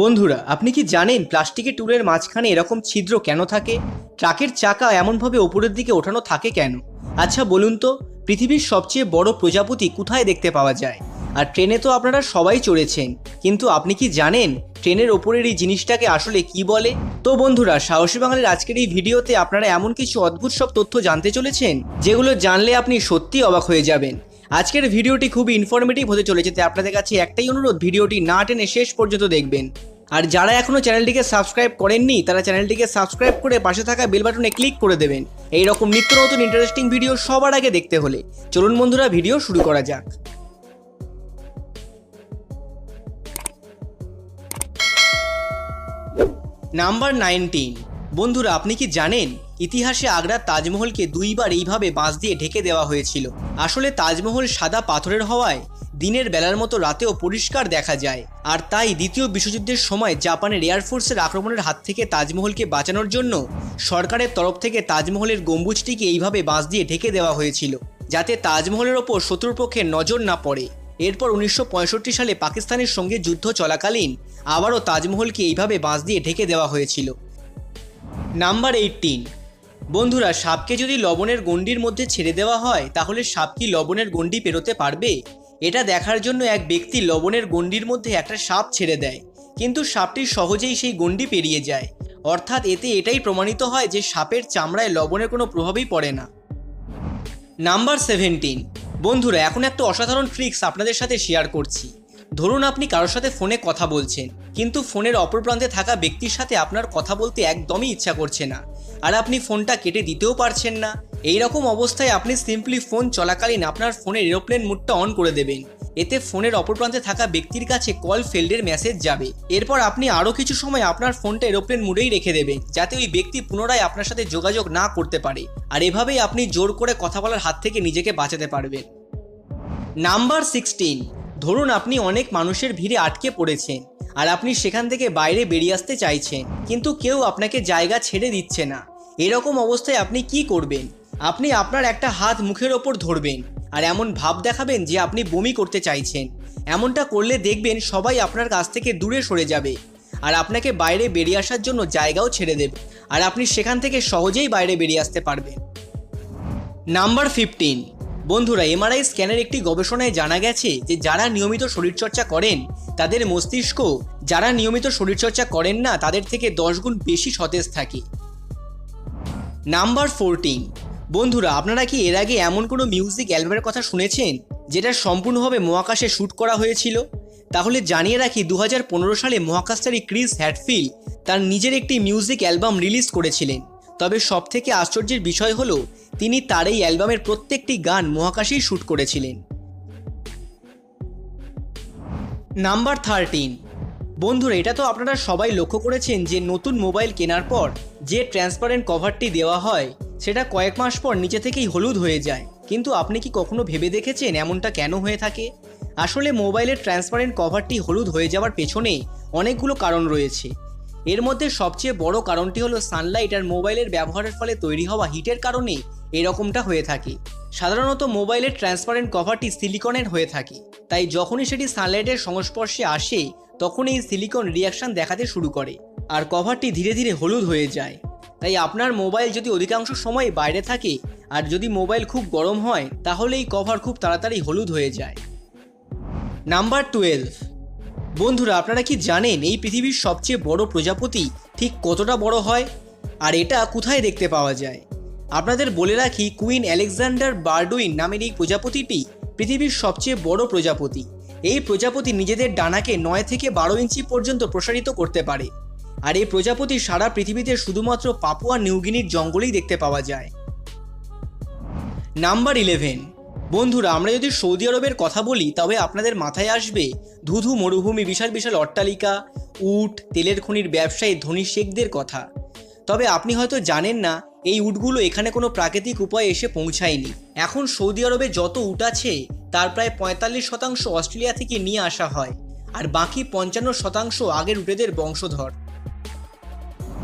বন্ধুরা, আপনি কি জানেন প্লাস্টিকের টুলের মাঝখানে এরকম ছিদ্র কেন থাকে? ট্রাকের চাকা এমনভাবে ওপরের দিকে ওঠানো থাকে কেন? আচ্ছা বলুন তো, পৃথিবীর সবচেয়ে বড় প্রজাপতি কোথায় দেখতে পাওয়া যায়? আর ট্রেনে তো আপনারা সবাই চড়েছেন, কিন্তু আপনি কি জানেন ট্রেনের ওপরের এই জিনিসটাকে আসলে কি বলে? তো বন্ধুরা, সাহসী বাঙালির আজকের এই ভিডিওতে আপনারা এমন কিছু অদ্ভুত সব তথ্য জানতে চলেছেন, যেগুলো জানলে আপনি সত্যি অবাক হয়ে যাবেন। আজকের ভিডিওটি খুবই ইনফরমেটিভ হতে চলেছে, তাই আপনাদের কাছে একটাই অনুরোধ, ভিডিওটি না টেনে শেষ পর্যন্ত দেখবেন। আর যারা এখনও চ্যানেলটিকে সাবস্ক্রাইব করেননি, তারা চ্যানেলটিকে সাবস্ক্রাইব করে পাশে থাকা বেল বাটনে ক্লিক করে দেবেন। এই রকম নিত্য নতুন ইন্টারেস্টিং ভিডিও সবার আগে দেখতে হলে। চলুন বন্ধুরা ভিডিও শুরু করা যাক। নাম্বার নাইনটিন বন্ধুরা, আপনি কি জানেন, ইতিহাসে আগ্রার তাজমহলকে দুইবার এইভাবে বাঁশ দিয়ে ঢেকে দেওয়া হয়েছিল? আসলে তাজমহল সাদা পাথরের হওয়ায় দিনের বেলার মতো রাতেও পরিষ্কার দেখা যায়। আর তাই দ্বিতীয় বিশ্বযুদ্ধের সময় জাপানের এয়ারফোর্সের আক্রমণের হাত থেকে তাজমহলকে বাঁচানোর জন্য সরকারের তরফ থেকে তাজমহলের গম্বুজটিকে এইভাবে বাঁশ দিয়ে ঢেকে দেওয়া হয়েছিল, যাতে তাজমহলের ওপর শত্রুপক্ষের নজর না পড়ে। এরপর উনিশশো পঁয়ষট্টি সালে পাকিস্তানের সঙ্গে যুদ্ধ চলাকালীন আবারও তাজমহলকে এইভাবে বাঁশ দিয়ে ঢেকে দেওয়া হয়েছিল। নাম্বার এইটিন বন্ধুরা, সাপকে যদি লবণের গণ্ডির মধ্যে ছেড়ে দেওয়া হয়, তাহলে সাপ কি লবণের গণ্ডি পেরোতে পারবে? এটা দেখার জন্য এক ব্যক্তি লবণের গণ্ডির মধ্যে একটা সাপ ছেড়ে দেয়, কিন্তু সাপটি সহজেই সেই গণ্ডি পেরিয়ে যায়। অর্থাৎ এতে এটাই প্রমাণিত হয় যে সাপের চামড়ায় লবণের কোনো প্রভাবই পড়ে না। নাম্বার সেভেন্টিন বন্ধুরা, এখন একটা অসাধারণ ট্রিক্স আপনাদের সাথে শেয়ার করছি। ধরুন আপনি কারোর সাথে ফোনে কথা বলছেন। কিন্তু ফোনের অপর প্রান্তে থাকা ব্যক্তির সাথে আপনার কথা বলতে একদমই ইচ্ছা করছে না। আর আপনি ফোনটা কেটে দিতেও পারছেন না। এই রকম অবস্থায় আপনি সিম্পলি ফোন চলাকালীন আপনার ফোনের এরোপ্লেন মুডটা অন করে দেবেন। এতে ফোনের অপর প্রান্তে থাকা ব্যক্তির কাছে কল, ফেল্ডের মেসেজ যাবে। এরপর আপনি আরও কিছু সময় আপনার ফোনটা এরোপ্লেন মুডেই রেখে দেবেন, যাতে ওই ব্যক্তি পুনরায় আপনার সাথে যোগাযোগ না করতে পারে। আর এভাবেই আপনি জোর করে কথা বলার হাত থেকে নিজেকে বাঁচাতে পারবেন। Number sixteen. ধরুন আপনি অনেক মানুষের ভিড়ে আটকে পড়েছেন। আর আপনি সেখান থেকে বাইরে বেরিয়ে আসতে চাইছেন, কিন্তু কেউ আপনাকে জায়গা ছেড়ে দিচ্ছে না। এরকম অবস্থায় আপনি কি করবেন? আপনি আপনার একটা হাত মুখের ওপর ধরবেন আর এমন ভাব দেখাবেন যে আপনি বমি করতে চাইছেন। এমনটা করলে দেখবেন সবাই আপনার কাছ থেকে দূরে সরে যাবে আর আপনাকে বাইরে বেরিয়ে আসার জন্য জায়গাও ছেড়ে দেবে আর আপনি সেখান থেকে সহজেই বাইরে বেরিয়ে আসতে পারবেন। Number fifteen. বন্ধুরা, এমআরআই স্ক্যানের একটি গবেষণায় জানা গেছে যে যারা নিয়মিত শরীরচর্চা করেন তাদের মস্তিষ্ক, যারা নিয়মিত শরীরচর্চা করেন না, তাদের থেকে দশ গুণ বেশি সতেজ থাকে। নাম্বার ফোরটিন বন্ধুরা, আপনারা কি এর আগে এমন কোনো মিউজিক অ্যালবামের কথা শুনেছেন, যেটা সম্পূর্ণভাবে মহাকাশে শ্যুট করা হয়েছিল? তাহলে জানিয়ে রাখি দু হাজার পনেরো সালে মহাকাশচারী ক্রিস হ্যাটফিল তার নিজের একটি মিউজিক অ্যালবাম রিলিজ করেছিলেন। তবে সবথেকে আশ্চর্যের বিষয় হলো, তিনি তার এই অ্যালবামের প্রত্যেকটি গান মহাকাশেই শ্যুট করেছিলেন। Number thirteen. বন্ধুরা, এটা তো আপনারা সবাই লক্ষ্য করেছেন যে নতুন মোবাইল কেনার পর যে ট্রান্সপারেন্ট কভারটি দেওয়া হয়, সেটা কয়েক মাস পর নিচে থেকেই হলুদ হয়ে যায়। কিন্তু আপনি কি কখনো ভেবে দেখেছেন এমনটা কেন হয়ে থাকে? আসলে মোবাইলের ট্রান্সপারেন্ট কভারটি হলুদ হয়ে যাওয়ার পেছনে অনেকগুলো কারণ রয়েছে। এর মধ্যে সবচেয়ে বড় কারণটি হলো সানলাইট আর মোবাইলের ব্যবহারের ফলে তৈরি হওয়া হিটের কারণে এরকমটা হয়ে থাকে। সাধারণত মোবাইলের ট্রান্সপারেন্ট কভারটি সিলিকনের হয়ে থাকে। তাই যখনই সেটি সানলাইটের সংস্পর্শে আসে তখন এই সিলিকন রিয়াকশন দেখাতে শুরু করে আর কভারটি ধীরে ধীরে হলুদ হয়ে যায়। তাই আপনার মোবাইল যদি অধিকাংশ সময় বাইরে থাকে আর যদি মোবাইল খুব গরম হয়, তাহলে এই কভার খুব তাড়াতাড়ি হলুদ হয়ে যায়। Number twelve. বন্ধুরা, আপনারা কি জানেন এই পৃথিবীর সবচেয়ে বড় প্রজাপতি ঠিক কতটা বড় হয়? আর এটা কোথায় দেখতে পাওয়া যায়? আপনাদের বলে রাখি, কুইন আলেকজান্ডার বার্ডুইন নামের এই প্রজাপতিটি পৃথিবীর সবচেয়ে বড় প্রজাপতি। এই প্রজাপতি নিজেদের ডানাকে নয় থেকে বারো ইঞ্চি পর্যন্ত প্রসারিত করতে পারে। আর এই প্রজাপতি সারা পৃথিবীতে শুধুমাত্র পাপুয়া নিউগিনির জঙ্গলেই দেখতে পাওয়া যায়। Number eleven. বন্ধুরা, আমরা যদি সৌদি আরবের কথা বলি, তবে আপনাদের মাথায় আসবে, ধুধু মরুভূমি বিশাল বিশাল অট্টালিকা, উট, তেলের খনির ব্যবসায়ী ধনী শেখদের কথা। তবে আপনি হয়তো জানেন না এই উটগুলো এখানে কোনো প্রাকৃতিক উপায়ে এসে পৌঁছায়নি। এখন সৌদি আরবে যত উট আছে, তার প্রায় পঁয়তাল্লিশ শতাংশ অস্ট্রেলিয়া থেকে নিয়ে আসা হয়, আর বাকি পঞ্চান্ন শতাংশ আগের উটেদের বংশধর।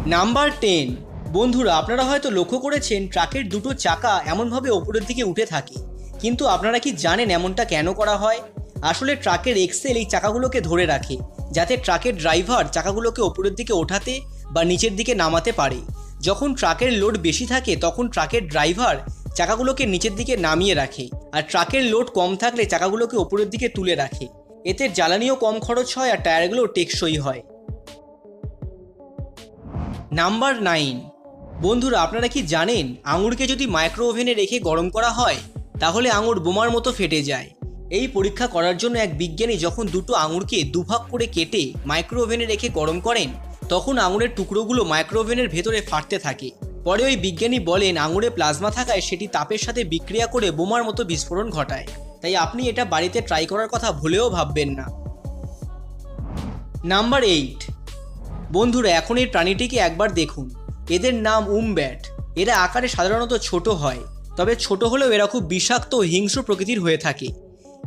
Number ten. বন্ধুরা, আপনারা হয়তো লক্ষ্য করেছেন, ট্রাকের দুটো চাকা এমনভাবে ওপরের দিকে উঠে থাকে। কিন্তু আপনারা কি জানেন এমনটা কেন করা হয়? আসলে ট্রাকের এক্সেল এই চাকাগুলোকে ধরে রাখে, যাতে ট্রাকের ড্রাইভার চাকাগুলোকে ওপরের দিকে ওঠাতে বা নিচের দিকে নামাতে পারে। যখন ট্রাকের লোড বেশি থাকে, তখন ট্রাকের ড্রাইভার চাকাগুলোকে নিচের দিকে নামিয়ে রাখে আর ট্রাকের লোড কম থাকলে চাকাগুলোকে ওপরের দিকে তুলে রাখে। এতে জ্বালানিও কম খরচ হয় আর টায়ারগুলো টেকসই হয়। Number nine. বন্ধুরা, আপনারা কি জানেন, আঙুরকে যদি মাইক্রো ওভেনে রেখে গরম করা হয়, তাহলে আঙুর বোমার মতো ফেটে যায়। এই পরীক্ষা করার জন্য এক বিজ্ঞানী যখন দুটো আঙুরকে দুভাগ করে কেটে মাইক্রো ওভেনে রেখে গরম করেন তখন আঙুরের টুকরোগুলো মাইক্রোওভেনের ভেতরে ফাটতে থাকে। পরে ওই বিজ্ঞানী বলেন, আঙুরে প্লাজমা থাকায় সেটি তাপের সাথে বিক্রিয়া করে বোমার মতো বিস্ফোরণ ঘটায়। তাই আপনি এটা বাড়িতে ট্রাই করার কথা ভুলেও ভাববেন না। নাম্বার এইট বন্ধুরা, এখন এই প্রাণীটিকে একবার দেখুন। এদের নাম উমব্যাট। এরা আকারে সাধারণত ছোট হয়, তবে ছোট হলেও এরা খুব বিষাক্ত হিংস্র প্রকৃতির হয়ে থাকে।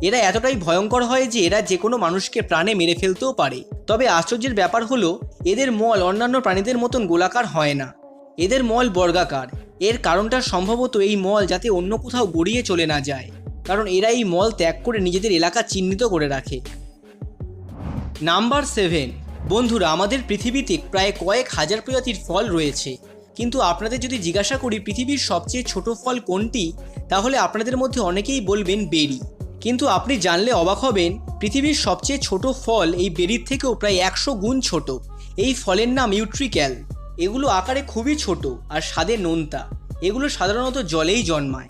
এরা এতটাই ভয়ঙ্কর হয় যে এরা যে কোনো মানুষকে প্রাণে মেরে ফেলতেও পারে। তবে আশ্চর্যের ব্যাপার হলো এদের মল অন্যান্য প্রাণীদের মতন গোলাকার হয় না। এদের মল বর্গাকার। এর কারণটা সম্ভবত এই মল যাতে অন্য কোথাও গড়িয়ে চলে না যায়। কারণ এরা এই মল ত্যাগ করে নিজেদের এলাকা চিহ্নিত করে রাখে। Number seven. বন্ধুরা, আমাদের পৃথিবীতে প্রায় কয়েক হাজার প্রজাতির ফল রয়েছে। কিন্তু আপনাদের যদি জিজ্ঞাসা করি পৃথিবীর সবচেয়ে ছোট ফল কোনটি, তাহলে আপনাদের মধ্যে অনেকেই বলবেন বেরি। কিন্তু আপনি জানলে অবাক হবেন, পৃথিবীর সবচেয়ে ছোট ফল এই বেরির থেকেও প্রায় একশো গুণ ছোট। এই ফলের নাম ইউট্রিক্যাল। এগুলো আকারে খুবই ছোট আর স্বাদে নোনতা। এগুলো সাধারণত জলেই জন্মায়।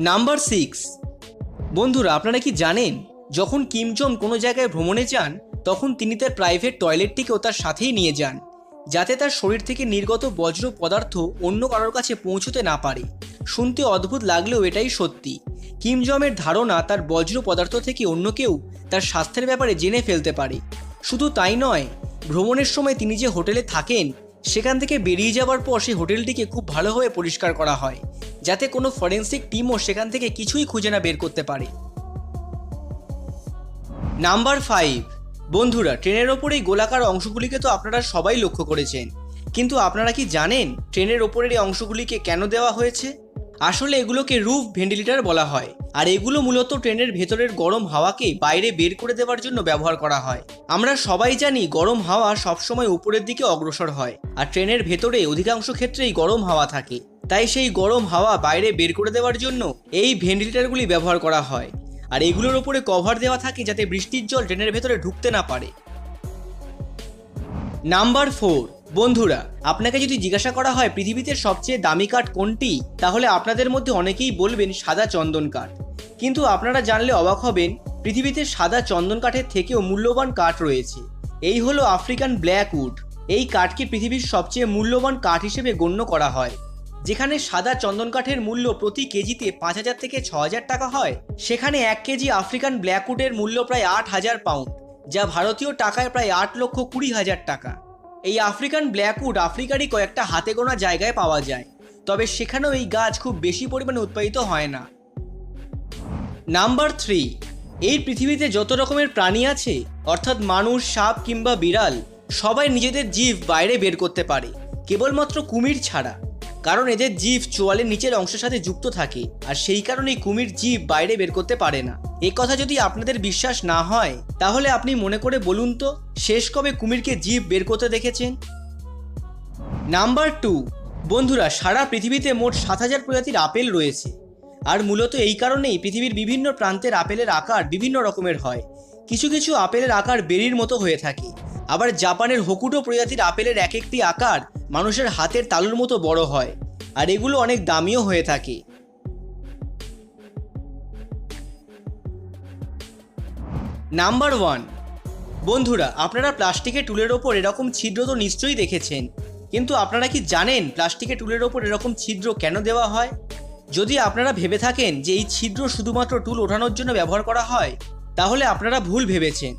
Number six. বন্ধুরা, আপনারা কি জানেন, যখন কিমজম কোনো জায়গায় ভ্রমণে যান, তখন তিনি তার প্রাইভেট টয়লেটটিকেও তার সাথেই নিয়ে যান, যাতে তার শরীর থেকে নির্গত বজ্র পদার্থ অন্য কারোর কাছে পৌঁছতে না পারে। শুনতে অদ্ভুত লাগলেও এটাই সত্যি। কিমজমের ধারণা তার বজ্র পদার্থ থেকে অন্য কেউ তার স্বাস্থ্যের ব্যাপারে জেনে ফেলতে পারে। শুধু তাই নয়, ভ্রমণের সময় তিনি যে হোটেলে থাকেন, সেখান থেকে বেরিয়ে যাওয়ার পর সেই হোটেলটিকে খুব ভালোভাবে পরিষ্কার করা হয়, যাতে কোনো ফরেন্সিক টিমও সেখান থেকে কিছুই খুঁজে না বের করতে পারে। নাম্বার ফাইভ, বন্ধুরা, ট্রেনের ওপর এই গোলাকার অংশগুলিকে তো আপনারা সবাই লক্ষ্য করেছেন, কিন্তু আপনারা কি জানেন ট্রেনের ওপরের এই অংশগুলিকে কেন দেওয়া হয়েছে? আসলে এগুলোকে রুফ ভেন্টিলেটর বলা হয়। আর এগুলো মূলত ট্রেনের ভেতরের গরম হাওয়াকে বাইরে বের করে দেওয়ার জন্য ব্যবহার করা হয়। আমরা সবাই জানি গরম হাওয়া সবসময় উপরের দিকে অগ্রসর হয়, আর ট্রেনের ভেতরে অধিকাংশ ক্ষেত্রেই গরম হাওয়া থাকে। তাই সেই গরম হাওয়া বাইরে বের করে দেওয়ার জন্য এই ভেন্টিলেটরগুলি ব্যবহার করা হয়। আর এগুলোর ওপরে কভার দেওয়া থাকে যাতে বৃষ্টির জল ট্রেনের ভেতরে ঢুকতে না পারে। নাম্বার ফোর, বন্ধুরা, আপনাকে যদি জিজ্ঞাসা করা হয় পৃথিবীতে সবচেয়ে দামি কাঠ কোনটি, তাহলে আপনাদের মধ্যে অনেকেই বলবেন সাদা চন্দন কাঠ। কিন্তু আপনারা জানলে অবাক হবেন, পৃথিবীতে সাদা চন্দন কাঠের থেকেও মূল্যবান কাঠ রয়েছে। এই হলো আফ্রিকান ব্ল্যাক উড। এই কাঠকে পৃথিবীর সবচেয়ে মূল্যবান কাঠ হিসেবে গণ্য করা হয়। যেখানে সাদা চন্দন কাঠের মূল্য প্রতি কেজিতে পাঁচ হাজার থেকে ছ হাজার টাকা হয়। সেখানে এক কেজি আফ্রিকান ব্ল্যাকউডের মূল্য প্রায় আট হাজার পাউন্ড, যা ভারতীয় টাকায় প্রায় আট লক্ষ কুড়ি হাজার টাকা। এই আফ্রিকান ব্ল্যাকউড আফ্রিকারই কয়েকটা হাতে গোনা জায়গায় পাওয়া যায়। তবে সেখানেও এই গাছ খুব বেশি পরিমাণে উৎপাদিত হয় না। নাম্বার থ্রি, এই পৃথিবীতে যত রকমের প্রাণী আছে, অর্থাৎ মানুষ, সাপ কিংবা বিড়াল, সবাই নিজেদের জীব বাইরে বের করতে পারে, কেবলমাত্র কুমির ছাড়া। কারণ এদের জীব চোয়ালের নিচের অংশের সাথে যুক্ত থাকে, আর সেই কারণেই কুমির জীব বাইরে বের করতে পারে না। এ কথা যদি আপনাদের বিশ্বাস না হয়, তাহলে আপনি মনে করে বলুন তো, শেষ কবে কুমিরকে জীব বের করতে দেখেছেন? নাম্বার টু, বন্ধুরা, সারা পৃথিবীতে মোট সাত হাজার প্রজাতির আপেল রয়েছে। আর মূলত এই কারণেই পৃথিবীর বিভিন্ন প্রান্তের আপেলের আকার বিভিন্ন রকমের হয়। কিছু কিছু আপেলের আকার বেরির মতো হয়ে থাকে। আবার জাপানের হকুটো প্রজাতির আপেলের এক একটি আকার মানুষের হাতের তালুর মতো বড় হয়, আর এগুলো অনেক দামিও হয়ে থাকে। Number one. বন্ধুরা, আপনারা প্লাস্টিকের টুলের ওপর এরকম ছিদ্র তো নিশ্চয়ই দেখেছেন, কিন্তু আপনারা কি জানেন প্লাস্টিকের টুলের ওপর এরকম ছিদ্র কেন দেওয়া হয়? যদি আপনারা ভেবে থাকেন যে এই ছিদ্র শুধুমাত্র টুল ওঠানোর জন্য ব্যবহার করা হয়, তাহলে আপনারা ভুল ভেবেছেন।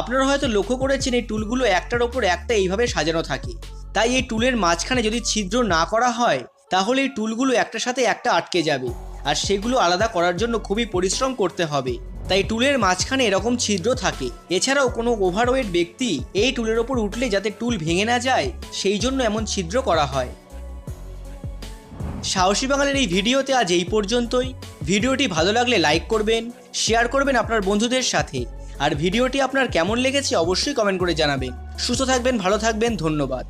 আপনারা হয়তো লক্ষ্য করেছেন এই টুলগুলো একটার ওপর একটা এইভাবে সাজানো থাকে। তাই এই টুলের মাঝখানে যদি ছিদ্র না করা হয়, তাহলে এই টুলগুলো একটার সাথে একটা আটকে যাবে। আর সেগুলো আলাদা করার জন্য খুবই পরিশ্রম করতে হবে। তাই টুলের মাঝখানে এরকম ছিদ্র থাকে। এছাড়াও কোনো ওভারওয়েট ব্যক্তি এই টুলের ওপর উঠলে যাতে টুল ভেঙে না যায়, সেই জন্য এমন ছিদ্র করা হয়। সাহসী বাঙালির এই ভিডিওতে আজ এই পর্যন্তই। ভিডিওটি ভালো লাগলে লাইক করবেন, শেয়ার করবেন আপনার বন্ধুদের সাথে। আর ভিডিওটি আপনার কেমন লেগেছে অবশ্যই কমেন্ট করে জানাবেন। সুস্থ থাকবেন, ভালো থাকবেন, ধন্যবাদ।